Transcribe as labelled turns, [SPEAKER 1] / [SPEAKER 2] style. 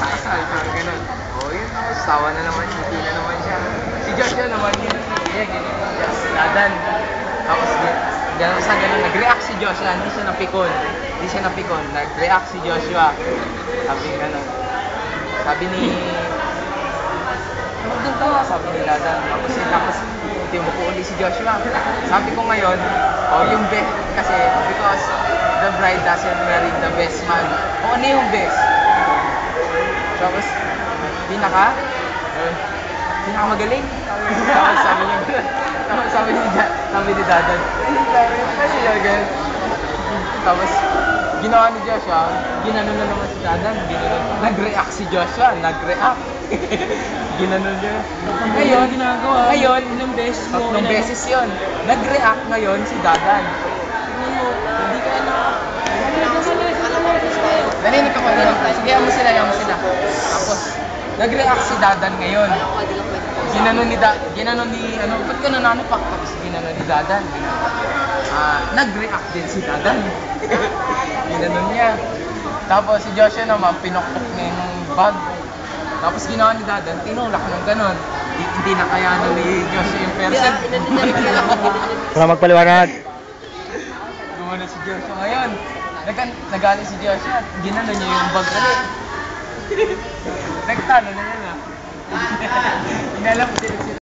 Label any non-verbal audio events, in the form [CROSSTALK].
[SPEAKER 1] ganun. O yun, tapos sawa na naman, hindi na naman siya. Si Joshua naman, yun, yeah, ganyan, yes, dadan. Tapos, ganun sa ganun, nag-react si Joshua, hindi siya napikon. Hindi siya napikon, nag-react si Joshua. Sabi ganun. Sabi ni, Tawag doon ka, sabi ni Dadan. Tapos, tapos, timuko uli si Joshua. Sabi ko ngayon, oh, yung best, kasi because the bride doesn't marry the best man. O ano yung best? Tapos, pinaka, pinaka magaling. Tapos sabi niya, tapos sabi ni, Da- sabi ni Dadan, ano yun, ganun. Tapos, ginawa ni Joshua, ginano na naman si Dadan, ginano. Nag-react si Joshua, nag-react. [LAUGHS] ginano niya. Ngayon,
[SPEAKER 2] ginagawa.
[SPEAKER 1] ngayon,
[SPEAKER 2] Ilang beses mo
[SPEAKER 1] tatlong beses yun. Nag-react ngayon si Dadan.
[SPEAKER 2] Hindi ka na...
[SPEAKER 1] Narinig ka pa rin. Sige, mo sila, nag-react si Dadan ngayon. Ginano ni da, ginano ni ano, ba't ka nananapak? Tapos ginano ni Dadan. Ah, nag-react din si Dadan. [LAUGHS] ginano niya. Tapos si Joshua naman pinokpok niya yung bag. Tapos ginawa ni Dadan, tinulak ng ganon. Hindi, hindi na kayanan ni Joshua yung person.
[SPEAKER 3] Wala magpaliwanag.
[SPEAKER 1] Gumano si Joshua ngayon. Nag nagalit si Joshua, ginano niya yung bag ulit. Nagtalo na yan ah. Inalam ko sila